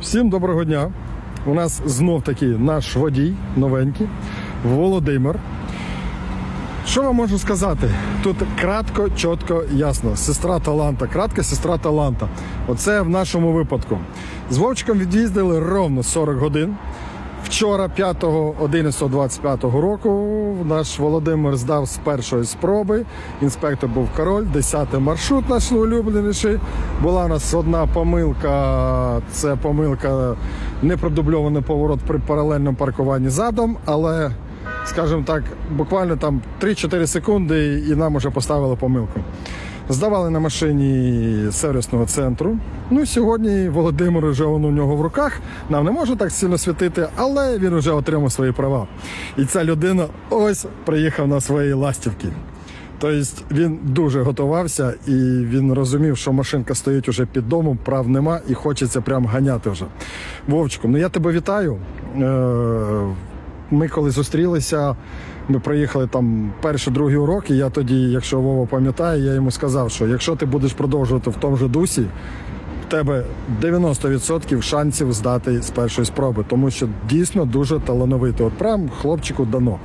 Всім доброго дня. У нас знов таки наш водій новенький Володимир. Що вам можу сказати? Тут кратко, чітко, ясно. Сестра таланта, кратка сестра таланта. Оце в нашому випадку. З Вовчиком від'їздили ровно 40 годин. Вчора, 5.11.25 року, наш Володимир здав з першої спроби. Інспектор був король, 10 маршрут наш улюбленіший. Була у нас одна помилка. Це помилка непродубльований поворот при паралельному паркуванні задом, але, скажімо так, буквально там 3-4 секунди і нам уже поставили помилку. Здавали на машині сервісного центру. Ну сьогодні Володимир вже он у нього в руках. Нам не може так сильно світити, але він вже отримав свої права. І ця людина ось приїхав на своїй ластівці. Тобто він дуже готувався і він розумів, що машинка стоїть уже під домом, прав нема і хочеться прям ганяти вже. Вовчику, ну я тебе вітаю. Ми коли зустрілися, ми проїхали там перший другий урок, і я тоді, якщо Вова пам'ятає, я йому сказав, що якщо ти будеш продовжувати в тому же дусі, в тебе 90% шансів здати з першої спроби, тому що дійсно дуже талановитий. От прям хлопчику дано.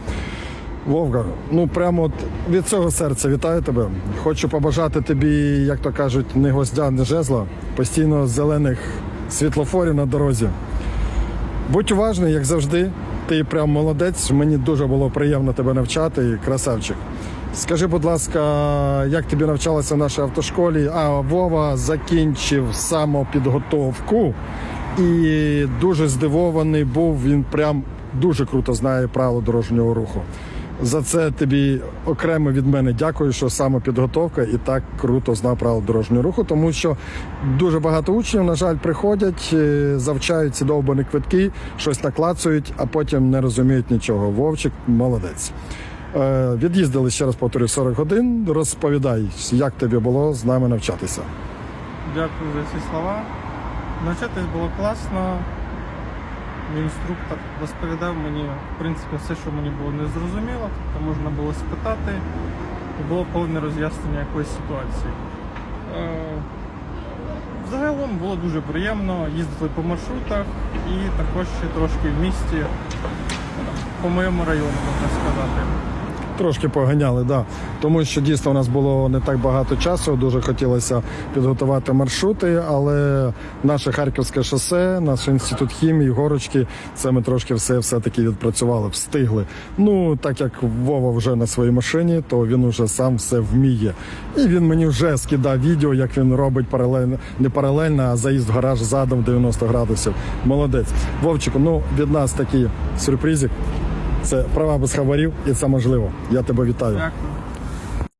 Вовка, ну прямо от від цього серця вітаю тебе. Хочу побажати тобі, як то кажуть, не гвоздя, не жезла, постійно зелених світлофорів на дорозі. Будь уважний, як завжди. Ти прям молодець. Мені дуже було приємно тебе навчати. Красавчик. Скажи, будь ласка, як тобі навчалося в нашій автошколі? А Вова закінчив самопідготовку і дуже здивований був. Він прям дуже круто знає правила дорожнього руху. За це тобі окремо від мене дякую, що саме підготовка і так круто знав правила дорожнього руху, тому що дуже багато учнів, на жаль, приходять, е, завчають ці довбані квитки, щось наклацують, а потім не розуміють нічого. Вовчик молодець. Е, Від'їздили ще раз повторюю 40 годин. Розповідай, як тобі було з нами навчатися. Дякую за ці слова. Навчатись було класно. Мій інструктор розповідав мені, в принципі, все, що мені було незрозуміло, тобто можна було спитати, і було повне роз'яснення якоїсь ситуації. Взагалом Загалом було дуже приємно, їздили по маршрутах і також ще трошки в місті, е, по моєму району, можна сказати. Трошки поганяли, да. Тому що дійсно у нас було не так багато часу. Дуже хотілося підготувати маршрути, але наше харківське шосе, наш інститут хімії, горочки, це ми трошки все все-таки відпрацювали, встигли. Ну, так як Вова вже на своїй машині, то він уже сам все вміє. І він мені вже скидав відео, як він робить паралельно, не паралельно, а заїзд в гараж задом 90 градусів. Молодець. Вовчику, ну від нас такий сюрпризик. Це права без хабарів, і це можливо. Я тебе вітаю. Дякую.